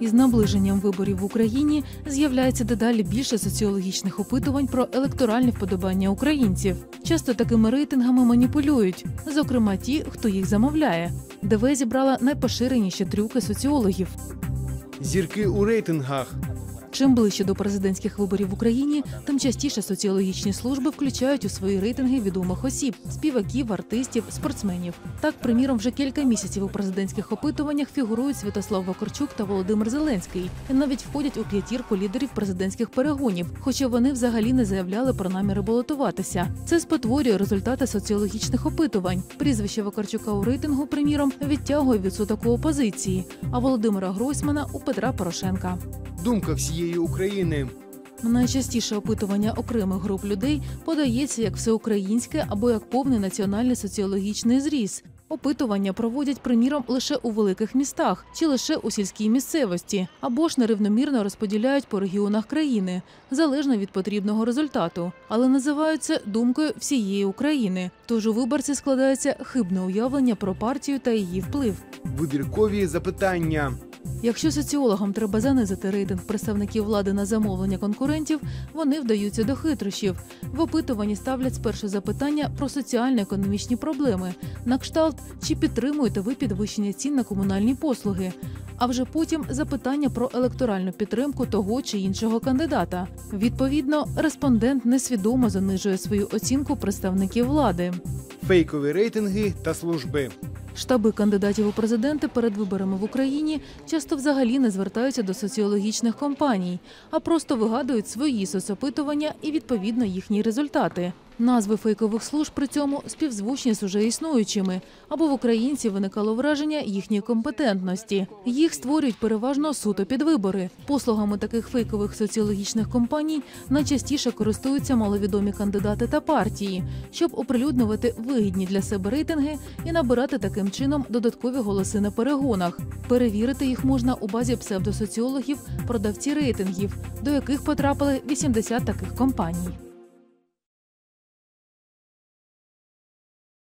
Із наближенням виборів в Україні з'являється дедалі більше соціологічних опитувань про електоральні вподобання українців. Часто такими рейтингами маніпулюють, зокрема ті, хто їх замовляє. ДВ зібрала найпоширеніші трюки соціологів. Зірки у рейтингах. Чим ближче до президентських виборів в Україні, тим частіше соціологічні служби включають у свої рейтинги відомих осіб співаків, артистів, спортсменів. Так, приміром, вже кілька місяців у президентських опитуваннях фігурують Святослав Вакарчук та Володимир Зеленський, і навіть входять у п'ятірку лідерів президентських перегонів, хоча вони взагалі не заявляли про наміри балотуватися. Це спотворює результати соціологічних опитувань. Прізвище Вакарчука у рейтингу, приміром, відтягує відсоток у опозиції, а Володимира Гройсмана у Петра Порошенка. Думка всієї України. Найчастіше опитування окремих груп людей подається як всеукраїнське або як повний національний соціологічний зріз. Опитування проводять, приміром, лише у великих містах чи лише у сільській місцевості, або ж нерівномірно розподіляють по регіонах країни, залежно від потрібного результату, але називають це думкою всієї України. Тож у виборці складається хибне уявлення про партію та її вплив. Вибіркові запитання. Якщо соціологам треба занизити рейтинг представників влади на замовлення конкурентів, вони вдаються до хитрощів. В опитуванні ставлять спершу запитання про соціально-економічні проблеми, на кшталт чи підтримуєте ви підвищення цін на комунальні послуги. А вже потім запитання про електоральну підтримку того чи іншого кандидата. Відповідно, респондент несвідомо занижує свою оцінку представників влади. Фейкові рейтинги та служби. Штаби кандидатів у президенти перед виборами в Україні часто взагалі не звертаються до соціологічних компаній, а просто вигадують свої соцопитування і відповідно їхні результати. Назви фейкових служб при цьому співзвучні з уже існуючими, або в українців виникало враження їхньої компетентності. Їх створюють переважно суто під вибори. Послугами таких фейкових соціологічних компаній найчастіше користуються маловідомі кандидати та партії, щоб оприлюднювати вигідні для себе рейтинги і набирати таким чином додаткові голоси на перегонах. Перевірити їх можна у базі псевдосоціологів, продавці рейтингів, до яких потрапили 80 таких компаній.